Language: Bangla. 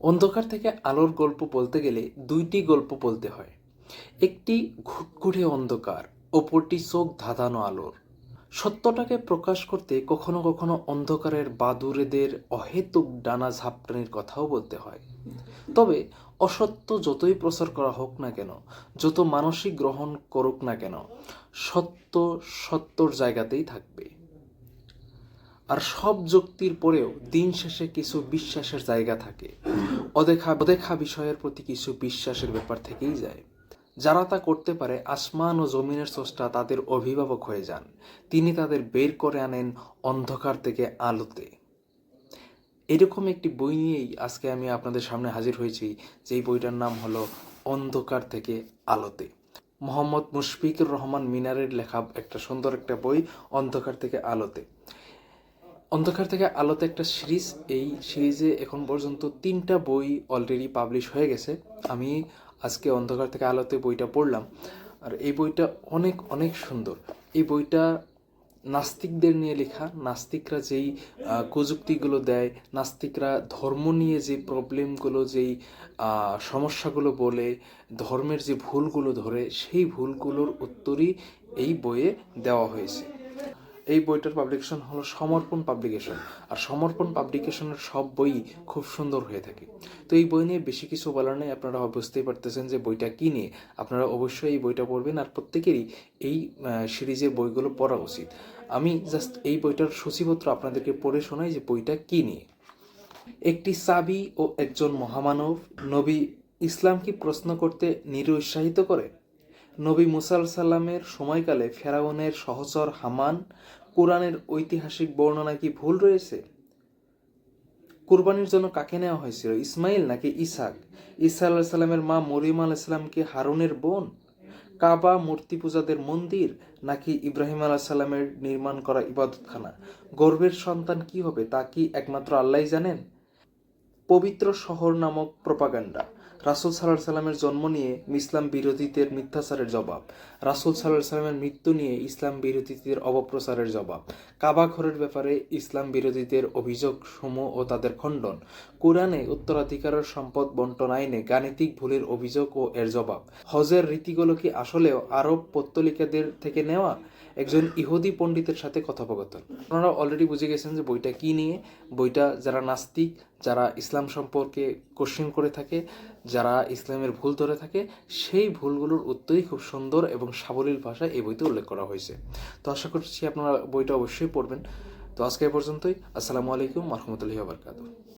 অন্ধকার থেকে আলোর গল্প বলতে গেলে দুইটি গল্প বলতে হয়। একটি ঘুটঘুটে অন্ধকার, অপরটি চোখ ধাঁধানো আলোর। সত্যটাকে প্রকাশ করতে কখনো কখনো অন্ধকারের বাদুড়েদের অহেতুক ডানা ঝাপটানির কথাও বলতে হয়। তবে অসত্য যতই প্রচার করা হোক না কেন, যত মানসিক গ্রহণ করুক না কেন, সত্য সত্যর জায়গাতেই থাকবে। আর সব যুক্তির পরেও দিন শেষে কিছু বিশ্বাসের জায়গা থাকে। অদেখা অদেখা বিষয়ের প্রতি কিছু বিশ্বাসের ব্যাপার থেকেই যায়। যারা তা করতে পারে, আসমান ও জমিনের স্রষ্টা তাদের অভিভাবক হয়ে যান। তিনি তাদের বের করে আনেন অন্ধকার থেকে আলোতে। এরকম একটি বই নিয়েই আজকে আমি আপনাদের সামনে হাজির হয়েছি, যেই বইটার নাম হলো অন্ধকার থেকে আলোতে। মোহাম্মদ মুশফিকুর রহমান মিনারের লেখা একটা সুন্দর একটা বই, অন্ধকার থেকে আলোতে। অন্ধকার থেকে আলোতে একটা সিরিজ এই সিরিজে এখন পর্যন্ত তিনটা বই অলরেডি পাবলিশ হয়ে গেছে। আমি আজকে অন্ধকার থেকে আলোতে বইটা পড়লাম। আর এই বইটা অনেক অনেক সুন্দর। এই বইটা নাস্তিকদের নিয়ে লেখা। নাস্তিকরা যেই আহ, কুযুক্তিগুলো দেয় নাস্তিকরা ধর্ম নিয়ে যে প্রবলেমগুলো যেই সমস্যাগুলো বলে ধর্মের যে ভুলগুলো ধরে সেই ভুলগুলোর উত্তরই এই বইয়ে দেওয়া হয়েছে। এই বইটার পাবলিকেশন হলো সমর্পণ পাবলিকেশন আর সমর্পণ পাবলিকেশনের সব বই খুব সুন্দর হয়ে থাকে। তো এই বই নিয়ে বেশি কিছু বলার নেই, আপনারা বুঝতেই পারতেছেন যে বইটা কী নিয়ে। আপনারা অবশ্যই এই বইটা পড়বেন আর প্রত্যেকেরই এই সিরিজের বইগুলো পড়া উচিত। আমি জাস্ট এই বইটার সূচিপত্র আপনাদেরকে পড়ে শোনাই যে বইটা কী নিয়ে। একটি সাবি ও একজন মহামানব নবী ইসলাম কি প্রশ্ন করতে নিরুৎসাহিত করে? নবী মুসা সাল্লামের সময়কালে ফেরাউনের সহচর হামান কোরআনের ঐতিহাসিক বর্ণনা কি ভুল রয়েছে? কুরবানির জন্য কাকে নেওয়া হয়েছিল? ইসমাইল নাকি ইসাক? ঈসা আল্লাহ সাল্লামের মা মরিয়ম আলাহ সাল্লামকে হারুনের বোন? কাবা মূর্তি পূজাদের মন্দির নাকি ইব্রাহিম আলাহ সাল্লামের নির্মাণ করা ইবাদতখানা? গর্বের সন্তান কি হবে তা কি একমাত্র আল্লাহই জানেন? পবিত্র শহর নামক প্রপাগান্ডা। রাসুল সাল্লাহ সাল্লামের জন্ম নিয়ে ইসলাম বিরোধীদের মিথ্যাচারের জবাব। রাসুল সাল্লাহ সাল্লামের মৃত্যু নিয়ে ইসলাম বিরোধীদের অপপ্রচারের জবাব। কাবা ঘরের ব্যাপারে ইসলাম বিরোধীদের অভিযোগ সমূহ ও তাদের খণ্ডন। কোরআনে উত্তরাধিকারের সম্পদ বন্টন আইনে গাণিতিক ভুলের অভিযোগ ও এর জবাব। হজের রীতিগুলো কি আসলেও আরব পত্তলিকাদের থেকে নেওয়া? একজন ইহুদি পণ্ডিতের সাথে কথোপকথন। আপনারা অলরেডি বুঝে গেছেন যে বইটা কি নিয়ে? বইটা যারা নাস্তিক যারা ইসলাম সম্পর্কে কোশ্চেন করে থাকে, যারা ইসলামের ভুল ধরে থাকে, সেই ভুলগুলোর উত্তরই খুব সুন্দর এবং সাবলীল ভাষায় এই বইতে উল্লেখ করা হয়েছে। তো আশা করছি আপনারা বইটা অবশ্যই পড়বেন। তো আজকে পর্যন্তই। আসসালামু আলাইকুম রহমতুল্লাহ বারকাতুহ।